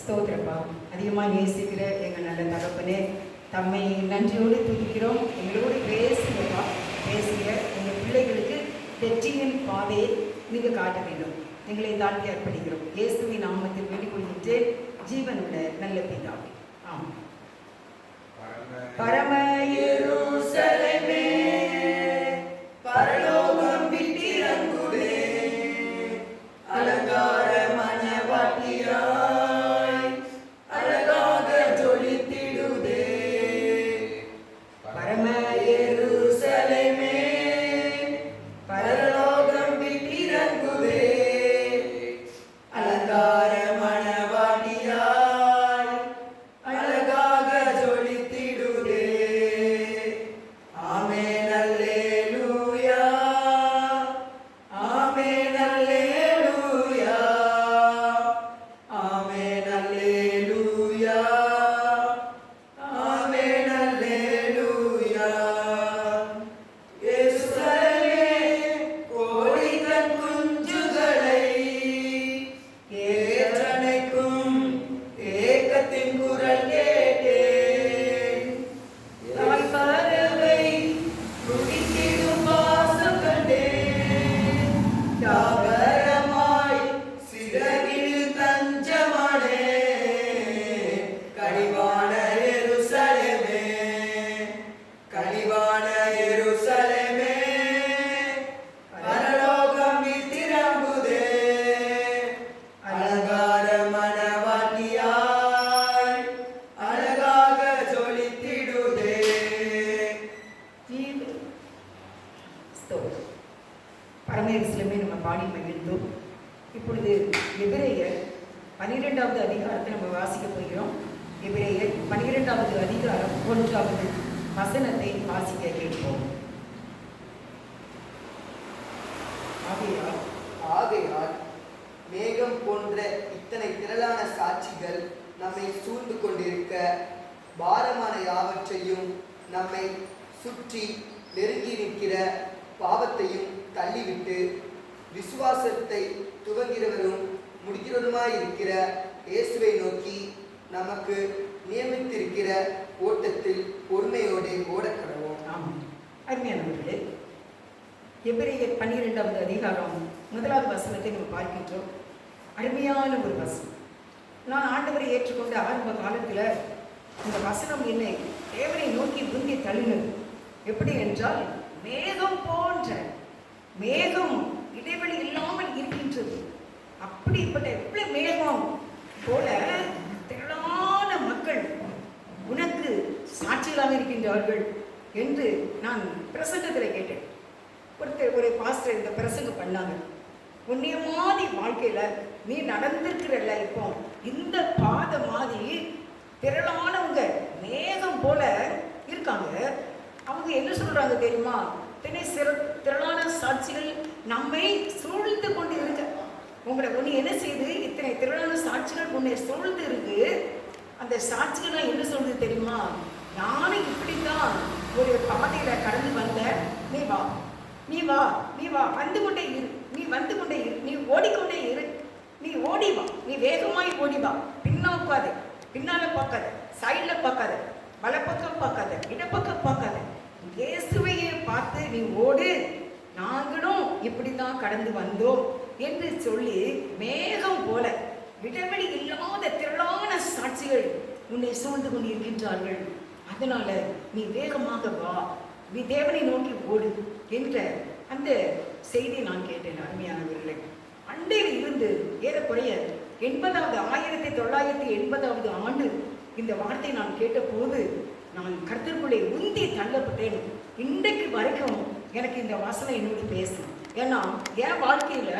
ஸ்தோத்திரப்பா. அதிகமாக நேசிக்கிற எங்கள் நல்ல தகப்பனே தம்மை நன்றியோடு துதிக்கிறோம். எங்களோடு பேசுகிறப்பா பேசுகிற எங்கள் பிள்ளைகளுக்கு வெற்றியின் பாதையை நீங்கள் காட்ட வேண்டும். எங்களை தாழ்த்தி அர்ப்பணிக்கிறோம். இயேசுவின் நாமத்தில் வேண்டிக் கொள்கின்ற ஜீவனோட நல்ல பிதாவே ஆமாம் எபிரேயர் பன்னிரெண்டாவது அதிகாரத்தை நம்ம வாசிக்க போகிறோம். எபிரேயர் பன்னிரெண்டாவது அதிகாரம் ஒன்றாவது வசனத்தை வாசிக்க கேட்போம். ஆகையால் ஆகையால் மேகம் போன்ற இத்தனை திரளான சாட்சிகள் நம்மை சூழ்ந்து கொண்டிருக்க பாரமான யாவற்றையும் நம்மை சுற்றி நெருங்கி நிற்கிற பாவத்தையும் தள்ளிவிட்டு விசுவாசத்தை துவங்கிறவரும் முடிக்கிறவருமாயிருக்கிற இயேசுவை நோக்கி நமக்கு நியமித்திருக்கிற ஓட்டத்தில் பொறுமையோடு ஓடக்கடவோம். ஆமாம். அருமையானவர்களே எபிரேயர் பன்னிரெண்டாவது அதிகாரம் முதலாவது வசனத்தை நம்ம பார்க்கின்றோம். அருமையான ஒரு வசனம். நான் ஆண்டவரை ஏற்றுக்கொண்ட ஆரம்ப காலத்தில் இந்த வசனம் என்னை? தேவனை நோக்கி உந்தி தள்ளினது. எப்படி என்றால் மேகம் போன்ற மேகம் இடைவெளி இல்லாமல் இருக்கின்றது. அப்படிப்பட்ட எவ்வளவு மேகம்? போல திரளான மக்கள் உனக்கு சாட்சிகளாக இருக்கின்றார்கள் என்று நான் பிரசங்கத்தில் கேட்டேன். ஒருத்தர் ஒரு பாஸ்டர் இந்த பிரசங்கம் பண்ணாங்க. உன்னைய மாதிரி வாழ்க்கையில நீ நடந்திருக்கிறல்ல இப்போ. இந்த பாத மாதிரி திரளானவங்க மேகம் போல இருக்காங்க. அவங்க என்ன சொல்றாங்க தெரியுமா? தினை சிற திரளான சாட்சிகள் நம்மை சூழ்ந்து கொண்டு இருக்க உங்களை ஒன்று என்ன செய்து? இத்தனை திரளான சாட்சிகள் உன்னை சூழ்ந்து இருக்கு அந்த சாட்சிகள் என்ன சொல்றது தெரியுமா? நானும் இப்படித்தான் ஒரு பாதையில கடந்து வந்த நீ வா. நீ வா. நீ வா. வந்து கொண்டே இரு. நீ வந்து கொண்டே இரு. நீ ஓடிக்கொண்டே இரு. நீ ஓடி வா. நீ வேகமாய் ஓடி வா. பின்னோக்காது பின்னால பார்க்காத. சைட்ல பார்க்காத. வலப்பக்கம் பார்க்காத. இடப்பக்கம் பார்க்காத. இயேசுவையே பார்த்து நீ ஓடு. நாங்களும் இப்படி தான் கடந்து வந்தோம் என்று சொல் விடவெளி இல்லாத திரளான சாட்சிகள் உன்னை சூழ்ந்து கொண்டு இருக்கின்றார்கள் அதனால நீ வேகமாக வா. நீ தேவனை நோக்கி ஓடு என்ற அந்த செய்தியை நான் கேட்டேன் அருமையானவர்களே. அண்டையில் இருந்து ஏறக்குறைய எண்பதாவது ஆயிரத்தி தொள்ளாயிரத்தி எண்பதாவது ஆண்டு இந்த வார்த்தை நான் கேட்டபோது நான் கருத்திற்குள்ளே உந்தி தள்ளப்பட்டேன். இன்றைக்கு வரைக்கும் எனக்கு இந்த வாசனை என்னோடு பேசும். ஏன்னா என் வாழ்க்கையில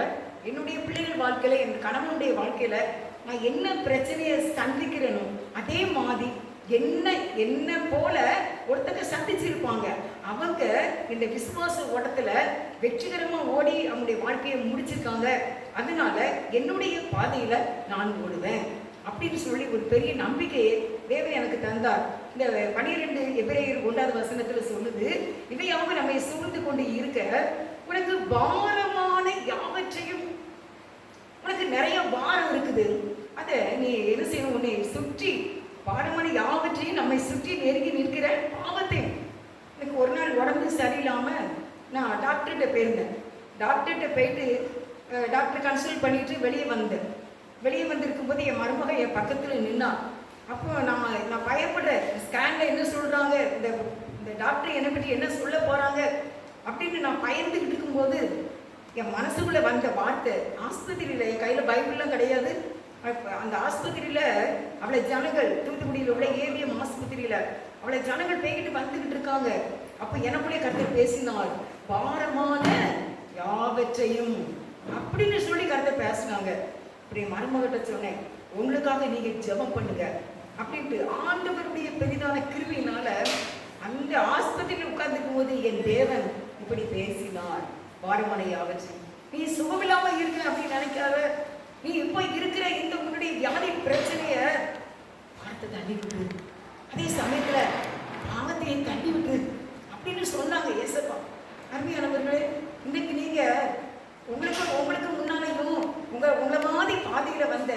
என்னுடைய பிள்ளைகள் வாழ்க்கையில் என் கணவனுடைய வாழ்க்கையில் நான் என்ன பிரச்சனையை சந்திக்கிறேனோ அதே மாதிரி என்ன என்ன போல ஒருத்தங்க சந்திச்சிருப்பாங்க அவங்க இந்த விசுவாச ஓட்டத்துல வெற்றிகரமா ஓடி அவங்களுடைய வாழ்க்கையை முடிச்சிருக்காங்க. அதனால என்னுடைய பாதையில நான் ஓடுவேன் அப்படின்னு சொல்லி ஒரு பெரிய நம்பிக்கையை தேவன் எனக்கு தந்தார். இந்த பனிரெண்டு எபிரேயர் ஒன்றாவது வசனத்துல சொல்லுது அவங்க நம்மை சூழ்ந்து கொண்டு இருக்க உனக்கு பாரமான யாவற்றையும் உனக்கு நிறைய பாரம் இருக்குது அதை நீ நீ என்ன செய்யணும் உன்னை சுற்றி பாடமான யாவற்றையும் நம்மை சுற்றி நெருங்கி நிற்கிற பாவத்தை. எனக்கு ஒரு நாள் உடம்பு சரியில்லாமல் நான் டாக்டர்கிட்ட போயிருந்தேன். டாக்டர்கிட்ட போயிட்டு டாக்டர் கன்சல்ட் பண்ணிட்டு வெளியே வந்தேன். வெளியே வந்திருக்கும் போது என் மருமக என் பக்கத்தில் நின்னா. அப்போ நான் நான் பயப்படுறேன். ஸ்கேனில் என்ன சொல்கிறாங்க இந்த இந்த டாக்டர் என்னை பற்றி என்ன சொல்ல போகிறாங்க அப்படின்னு நான் பயந்துக்கிட்டு இருக்கும்போது என் மனசுக்குள்ளே வந்த வார்த்தை ஆஸ்பத்திரியில் என் கையில் பைபிள்லாம் கிடையாது. அந்த ஆஸ்பத்திரியில் அவளை ஜனங்கள் தூத்துக்குடியில் உள்ள ஏவிஎம் ஆஸ்பத்திரியில் அவளை ஜனங்கள் போய்கிட்டு வந்துக்கிட்டு இருக்காங்க. அப்போ எனக்குள்ளே கருத்து பேசினாள் பாரமான யாவற்றையும் அப்படின்னு சொல்லி கருத்தை பேசினாங்க. இப்படி மருமகிட்ட சொன்னேன் உங்களுக்காக நீங்க ஜெபம் பண்ணுங்க அப்படின்ட்டு ஆண்டவருடைய பெரிதான கிருவியினால அந்த ஆஸ்பத்திரியில் உட்கார்ந்துக்கும் போது என் தேவன் இப்படி பேசினார் பாரமான யாவற்றையும் நீ சுகமில்லாம இருக்க அப்படின்னு நினைக்காத நீ இப்போ இருக்கிற இந்த உன்னுடைய வியாதி பிரச்சனைய பார்த்து தள்ளி விட்டு அதே சமயத்துல பாவத்தையே தள்ளி விட்டு அப்படின்னு சொன்னாங்க ஏசப்பா. அருமையானவர்களே இன்னைக்கு நீங்க உங்களுக்கு உங்களுக்கு முன்னாலையும் உங்க உங்களை மாதிரி பாதையில வந்த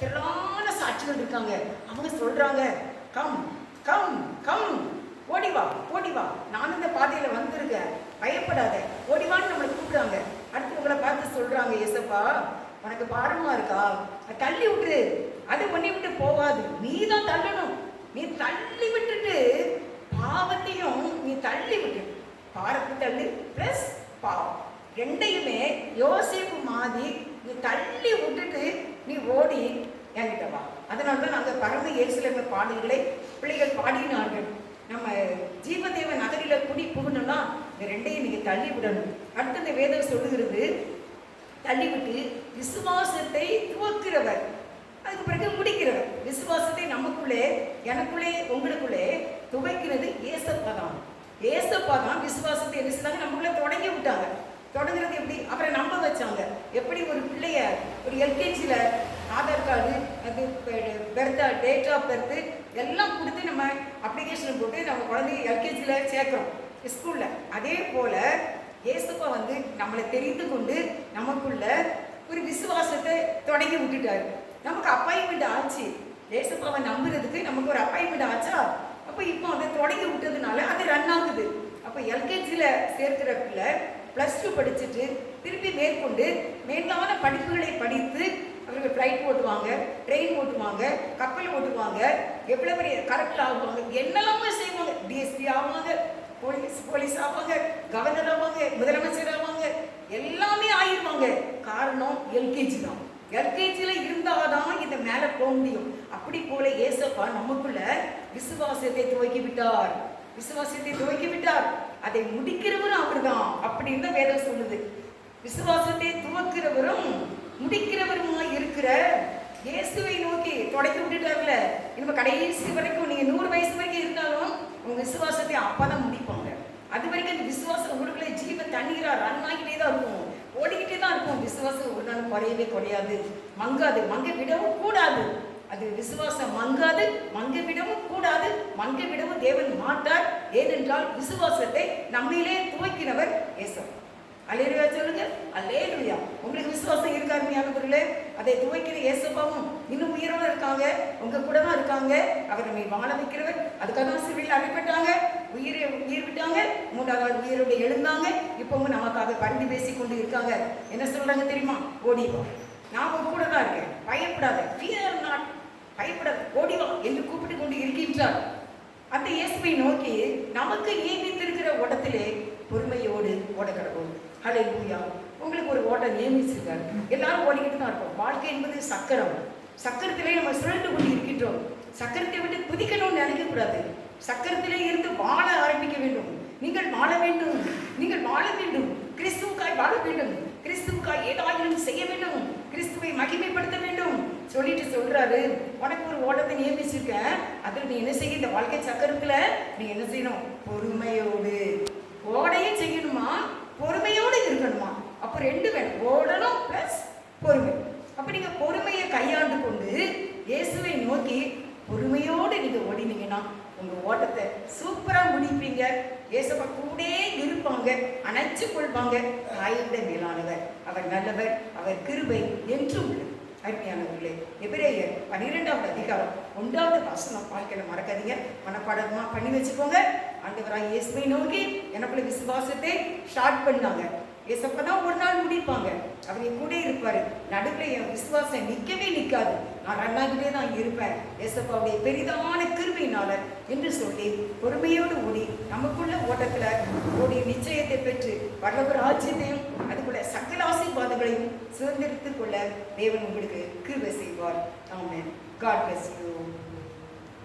திரளான சாட்சிகள் இருக்காங்க. அவங்க சொல்றாங்க கம் கம் கம் ஓடி வா ஓடி வா. நான் இந்த பாதையில வந்திருக்கேன். பயப்படாத. ஓடிவான்னு நம்மளை கூப்பிடுறாங்க. அடுத்து உங்களை பார்த்து சொல்றாங்க ஏசப்பா உனக்கு பாரமாக இருக்கா? தள்ளி விட்டுரு. அது உன்னை விட்டு போகாது. நீ தான் தள்ளணும். நீ தள்ளி விட்டுட்டு பாவத்தையும் நீ தள்ளி விட்டு பாரத்தை தள்ளு பிளஸ் பாவம். ரெண்டையுமே யோசிப்பு மாதிரி நீ தள்ளி விட்டுட்டு நீ ஓடி என்கிட்ட வா. அதனால தான் நாங்கள் பரம இயேசுலம பாடல்களை பிள்ளைகள் பாடினார்கள். நம்ம ஜீவதேவ நகரில் குடி புகணும்னா இந்த ரெண்டையும் நீங்கள் தள்ளி விடணும். அடுத்து இந்த வேதம் சொல்லுகிறது தள்ளிவிட்டு விசுவாசத்தை துவக்கிறவர். அதுக்கு பிறகு முடிக்கிறவர். விசுவாசத்தை நமக்குள்ளே எனக்குள்ளே உங்களுக்குள்ளே துவைக்கிறது ஏசப்பா தான். ஏசப்பா தான் விசுவாசத்தை என்ன செய்தாங்க? நமக்குள்ளே தொடங்கி விட்டாங்க. தொடங்குறது எப்படி? அவரை நம்ப வச்சாங்க. எப்படி ஒரு பிள்ளைய ஒரு எல்கேஜியில் ஆதார் கார்டு அது பெர்த் டேட் ஆஃப் பர்த்து எல்லாம் கொடுத்து நம்ம அப்ளிகேஷன் போட்டு நம்ம குழந்தைய எல்கேஜியில் சேர்க்குறோம். ஸ்கூலில் அதே போல் இயேசுப்பா வந்து நம்மளை தெரிந்து கொண்டு நமக்குள்ள ஒரு விசுவாசத்தை தொடங்கி விட்டுட்டாரு. நமக்கு அப்பாயின்மெண்ட் ஆச்சு. இயேசுப்பாவை நம்புறதுக்கு நமக்கு ஒரு அப்பாயின்மெண்ட் ஆச்சா? அப்போ இப்போ அதை தொடங்கி விட்டதுனால அது ரன் ஆகுது. அப்போ எல்கேஜியில் சேர்க்கிற பிள்ளை ப்ளஸ் டூ படிச்சுட்டு திருப்பி மேற்கொண்டு மேலான படிப்புகளை படித்து அவர்கள் ஃப்ளைட் ஓட்டுவாங்க ட்ரெயின் ஓட்டுவாங்க கப்பல் ஓட்டுவாங்க எவ்வளோ பெரிய கரெக்ட் ஆகுவாங்க என்னெல்லாமே செய்வாங்க. டிஎஸ்பி ஆவாங்க. போலீஸ் போலீஸ் ஆவாங்க கவர்னர் ஆவாங்க முதலமைச்சர் ஆவாங்க. எல்லாமே ஆயிருவாங்க. காரணம் எல்கேஜி தான். எல்கேஜியில் இருந்தாதான் இந்த மேலே போக முடியும். அப்படி போல ஏசப்பா நமக்குள்ள விசுவாசத்தை துவக்கி விட்டார் விசுவாசத்தை துவக்கி விட்டார் அதை முடிக்கிறவரும் அவர்தான். அப்படின்னு தான் வேதம் சொல்லுது. விசுவாசத்தை துவக்கிறவரும் முடிக்கிறவருமா இருக்கிற இயேசுவை நோக்கி தொடக்கி விட்டுட்டாங்கல்ல இனிமே கடைசி வரைக்கும் நீங்க நூறு வயசு வரைக்கும் இருந்தாலும் உங்க விசுவாசத்தை அப்பதான் முடிப்போம். அது வரைக்கும் அந்த விசுவாசம் உங்களுக்குள்ள ஜீவ தண்ணீராக ரன் ஆகிட்டே தான் இருக்கும். ஓடிக்கிட்டே தான் இருக்கும். விசுவாசம் ஒரு நாள் குறையவே குறையாது. மங்காது. மங்க விடவும் கூடாது. அது விசுவாசம் மங்காது மங்க விடவும் கூடாது. மங்க விடவும் தேவன் மாட்டார். ஏனென்றால் விசுவாசத்தை நம்மிலே துவக்கினவர் ஏசப்பா அல்லேலுயா சொல்லுங்க. அல்லேலுயா. உங்களுக்கு விசுவாசம் இருக்கா அருமையானவர்களே அதை துவைக்கிற இயேசுப்பாவும் இன்னும் உயிரோட இருக்காங்க. உங்க கூட தான் இருக்காங்க. அவர் நம்மை வாழ வைக்கிறவர். அதுக்காக தான் அடைப்பட்டாங்க உயிரை உயிர் விட்டாங்க மூன்றாவது நாள் உயிரோடு எழுந்தாங்க. இப்பவும் நமக்காக பரிந்து பேசி கொண்டு இருக்காங்க. என்ன சொல்றாங்க தெரியுமா? ஓடி வா. நான் கூட தான் இருக்கேன். பயப்படாத. ஃபியர் நாட் பயப்படாத. ஓடி வா என்று கூப்பிட்டு கொண்டு இருக்கின்றார். அந்த இயேசுவை நோக்கி நமக்கு நியமித்திருக்கிற ஓட்டத்திலே பொறுமையோடு ஓட கிடக்கும் ஹலே லூயா உங்களுக்கு ஒரு ஓட்டம் நியமிச்சிருக்காரு. எல்லாரும் ஓடிக்கிட்டு தான் இருப்போம். வாழ்க்கை என்பது சக்கரம். சக்கரத்திலே நம்ம சுழண்டு கொண்டு இருக்கின்றோம். சக்கரத்தை விட்டு குதிக்கணும்னு நினைக்கக்கூடாது சக்கரத்திலே இருந்து வாழ ஆரம்பிக்க வேண்டும். நீங்கள் வாழ வேண்டும். நீங்கள் வாழ வேண்டும். கிறிஸ்துவுக்காய் வாழ வேண்டும். கிறிஸ்துவுக்காய் ஏதாயிலும் செய்ய வேண்டும். கிறிஸ்துவை மகிமைப்படுத்த வேண்டும். சொல்லிட்டு சொல்றாரு. உனக்கு ஒரு ஓட்டத்தை நியமிச்சிருக்க அதில் நீ என்ன செய்ய? இந்த வாழ்க்கை சக்கரத்துல நீ என்ன செய்யணும்? பொறுமையோடு ஓடையும் செய்யணுமா பொறுமையோடு இருக்கணுமா அப்போ ரெண்டு வேணும் ஓடணும் ப்ளஸ் பொறுமை அப்போ நீங்க பொறுமையை கையாண்டு கொண்டு இயேசுவை நோக்கி பொறுமையோடு நீங்க ஓடினீங்கன்னா உங்க ஓட்டத்தை சூப்பரா முடிப்பீங்க இயேசப்பா கூடே இருப்பாங்க அணைச்சு கொள்வாங்க தாயை மேலானவர் அவர் நல்லவர் அவர் கிருபை என்றும் உள்ளது. அருமையானவர்களே எபிரேயர் பன்னிரெண்டாவது அதிகாரம் ஒன்றாவது வசனம். வாழ்க்கையில மறக்காதீங்க. மனப்பாடமாக பண்ணி வச்சுக்கோங்க. ஆண்டவராக இயேசுவை நோக்கி எனக்குள்ள விசுவாசத்தை ஸ்டார்ட் பண்ணாங்க. ஏசப்பா தான் ஒரு நாள் முடிப்பாங்க. அவர் என் கூட இருப்பாரு. நடுவில் என் விசுவாசம் நிற்கவே நிற்காது நான் ரன்னாகிட்டே தான் இருப்பேன். ஏசப்பாவுடைய பெரிதான கிருமையினால என்று சொல்லி பொறுமையோடு ஓடி நமக்குள்ள ஓட்டத்தில் ஓடி நிச்சயத்தை பெற்று வல்லவர் ராஜ்யத்தையும் அதுக்குள்ள சகல ஆசீர்வாதங்களையும் சுதந்திரத்துக்குள்ள தேவன் உங்களுக்கு கிருவை செய்வார். God bless you.